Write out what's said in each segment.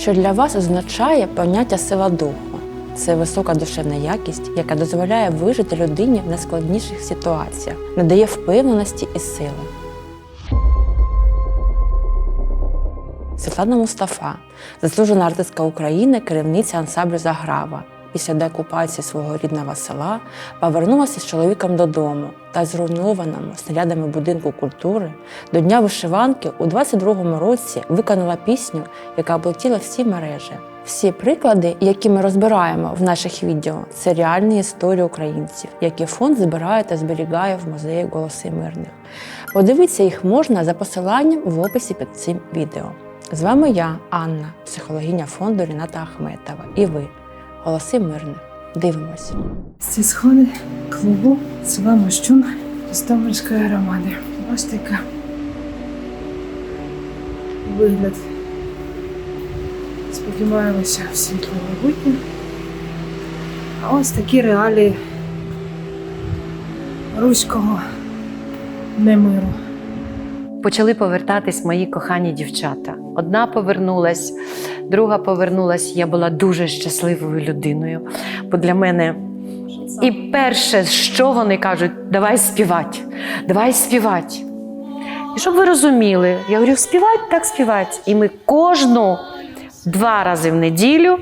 Що для вас означає поняття сила духу? Це висока душевна якість, яка дозволяє вижити людині в найскладніших ситуаціях, надає впевненості і сили. Світлана Мустафа, заслужена артистка України, керівниця ансамблю Заграва. Після деокупації свого рідного села повернулася з чоловіком додому та зруйнованому снарядами будинку культури до Дня вишиванки у 22-му році виконала пісню, яка облетіла всі мережі. Всі приклади, які ми розбираємо в наших відео, це реальні історії українців, які фонд збирає та зберігає в музеї Голоси мирних. Подивитися їх можна за посиланням в описі під цим відео. З вами я, Анна, психологиня фонду Ріната Ахметова. І ви, Голоси мирних. Дивимося. Ці сходи клубу села Мощун Житомирської громади. Ось така вигляд. Сподіваємося в світле майбутнє. А ось такі реалії руського немиру. Почали повертатись мої кохані дівчата. Одна повернулась, друга повернулась. Я була дуже щасливою людиною. Бо для мене і перше, що вони кажуть, давай співати, давай співати. І щоб ви розуміли, я говорю, співати так співати. І ми кожну два рази в неділю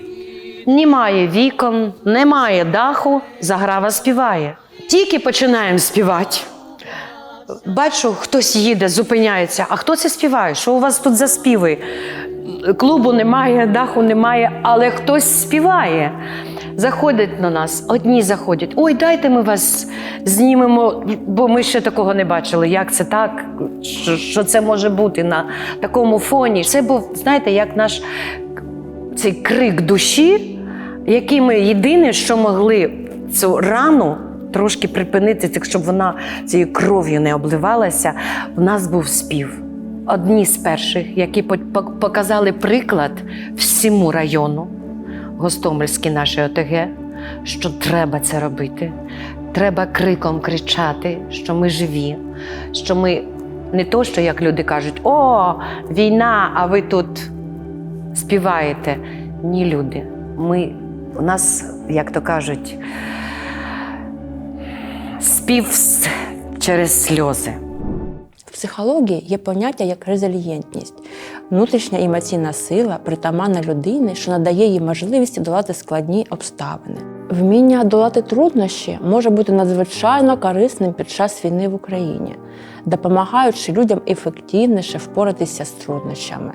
немає вікон, немає даху, заграва співає. Тільки починаємо співати. Бачу, хтось їде, зупиняється. А хто це співає? Що у вас тут за співи? Клубу немає, даху немає, але хтось співає. Заходять на нас, одні заходять. Ой, дайте ми вас знімемо, бо ми ще такого не бачили. Як це так? Що, це може бути на такому фоні? Це був, знаєте, як наш цей крик душі, який ми єдине, що могли цю рану трошки припинити, щоб вона цією кров'ю не обливалася. У нас був спів. Одні з перших, які по- по- показали приклад всьому району, Гостомельській нашій ОТГ, що треба це робити. Треба криком кричати, що ми живі, що ми не то, що як люди кажуть, о, війна, а ви тут співаєте. Ні, люди. Ми, у нас, як то кажуть, спів через сльози. Психології є поняття як резильєнтність, внутрішня емоційна сила, притаманна людини, що надає їй можливість долати складні обставини. Вміння долати труднощі може бути надзвичайно корисним під час війни в Україні, допомагаючи людям ефективніше впоратися з труднощами,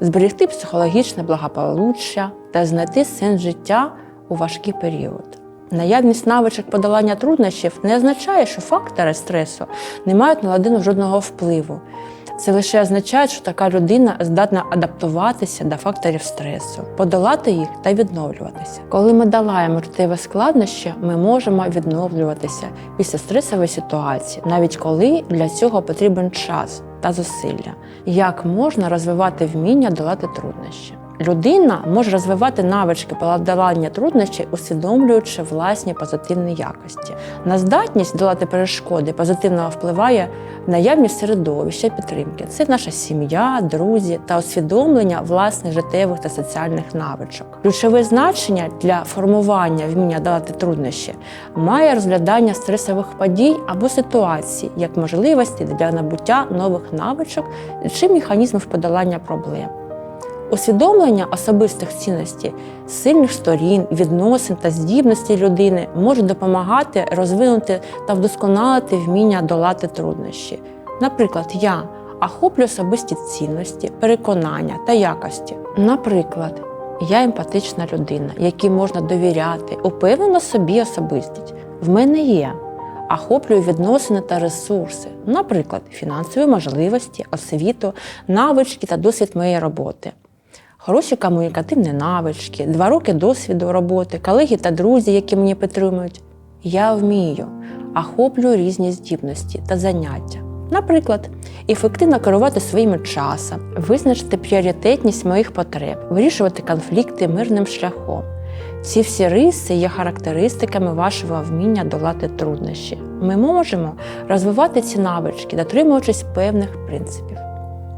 зберегти психологічне благополуччя та знайти сенс життя у важкий період. Наявність навичок подолання труднощів не означає, що фактори стресу не мають на людину жодного впливу. Це лише означає, що така людина здатна адаптуватися до факторів стресу, подолати їх та відновлюватися. Коли ми долаємо життєві складнощі, ми можемо відновлюватися після стресової ситуації, навіть коли для цього потрібен час та зусилля. Як можна розвивати вміння долати труднощі? Людина може розвивати навички подолання труднощів, усвідомлюючи власні позитивні якості. На здатність долати перешкоди позитивно впливає наявність середовища підтримки. Це наша сім'я, друзі та усвідомлення власних життєвих та соціальних навичок. Ключове значення для формування вміння долати труднощі має розглядання стресових подій або ситуацій як можливості для набуття нових навичок чи механізмів подолання проблем. Усвідомлення особистих цінностей, сильних сторін, відносин та здібностей людини може допомагати розвинути та вдосконалити вміння долати труднощі. Наприклад, я охоплю особисті цінності, переконання та якості. Наприклад, я емпатична людина, якій можна довіряти, упевнена собі особистість. В мене є. Охоплюю відносини та ресурси, наприклад, фінансові можливості, освіту, навички та досвід моєї роботи. Хороші комунікативні навички, два роки досвіду роботи, колеги та друзі, які мені підтримують. Я вмію, охоплюю різні здібності та заняття. Наприклад, ефективно керувати своїм часом, визначити пріоритетність моїх потреб, вирішувати конфлікти мирним шляхом. Ці всі риси є характеристиками вашого вміння долати труднощі. Ми можемо розвивати ці навички, дотримуючись певних принципів.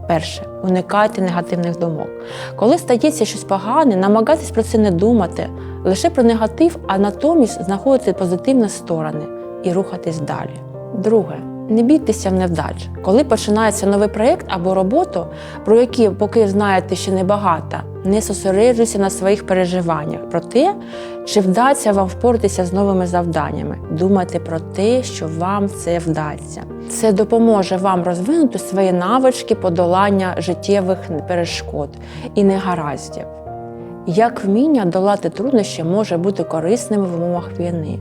Перше, уникайте негативних думок. Коли стається щось погане, намагайтесь про це не думати, лише про негатив, а натомість знаходити позитивні сторони і рухатись далі. Друге, не бійтеся невдач. Коли починається новий проєкт або роботу, про які поки знаєте ще небагато, не зосереджуйся на своїх переживаннях про те, чи вдасться вам впоратися з новими завданнями. Думайте про те, що вам це вдасться. Це допоможе вам розвинути свої навички подолання життєвих перешкод і негараздів. Як вміння долати труднощі може бути корисним в умовах війни,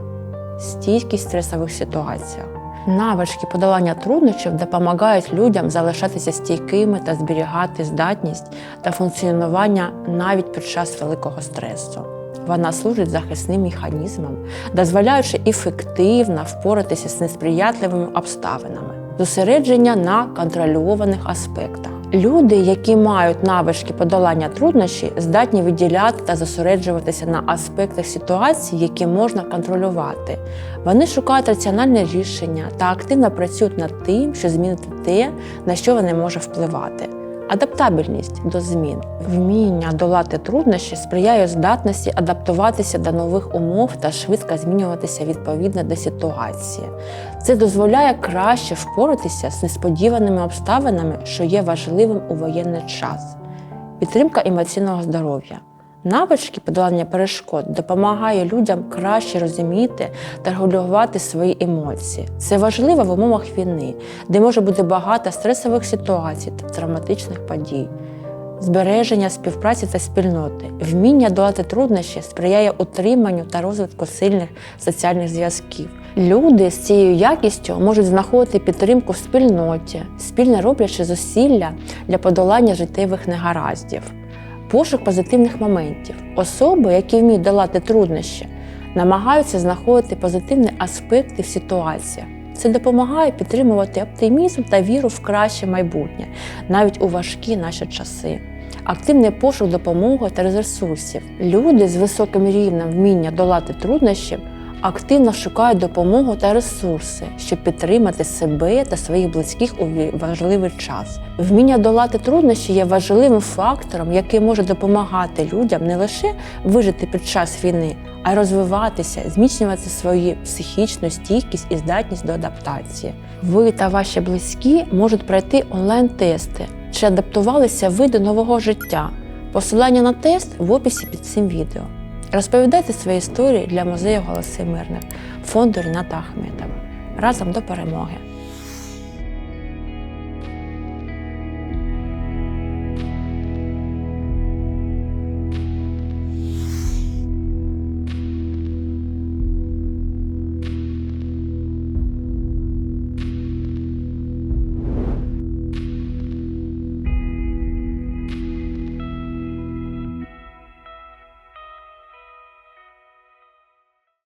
стійкість стресових ситуаціях. Навички подолання труднощів допомагають людям залишатися стійкими та зберігати здатність та функціонування навіть під час великого стресу. Вона служить захисним механізмом, дозволяючи ефективно впоратися з несприятливими обставинами, зосередження на контрольованих аспектах. Люди, які мають навички подолання труднощів, здатні виділяти та зосереджуватися на аспектах ситуації, які можна контролювати. Вони шукають раціональне рішення та активно працюють над тим, що змінити те, на що вони можуть впливати. Адаптабельність до змін, вміння долати труднощі сприяє здатності адаптуватися до нових умов та швидко змінюватися відповідно до ситуації. Це дозволяє краще впоратися з несподіваними обставинами, що є важливим у воєнний час. Підтримка емоційного здоров'я. Навички подолання перешкод допомагає людям краще розуміти та регулювати свої емоції. Це важливо в умовах війни, де може бути багато стресових ситуацій та травматичних подій. Збереження співпраці та спільноти, вміння долати труднощі сприяє утриманню та розвитку сильних соціальних зв'язків. Люди з цією якістю можуть знаходити підтримку в спільноті, спільно роблячи зусилля для подолання життєвих негараздів. Пошук позитивних моментів. Особи, які вміють долати труднощі, намагаються знаходити позитивні аспекти в ситуаціях. Це допомагає підтримувати оптимізм та віру в краще майбутнє, навіть у важкі наші часи. Активний пошук допомоги та ресурсів. Люди з високим рівнем вміння долати труднощі активно шукають допомогу та ресурси, щоб підтримати себе та своїх близьких у важливий час. Вміння долати труднощі є важливим фактором, який може допомагати людям не лише вижити під час війни, а й розвиватися, зміцнювати свою психічну стійкість і здатність до адаптації. Ви та ваші близькі можуть пройти онлайн-тести, чи адаптувалися ви до нового життя. Посилання на тест в описі під цим відео. Розповідайте свої історії для музею Голоси Мирних фонду Ріната Ахметова. Разом до перемоги!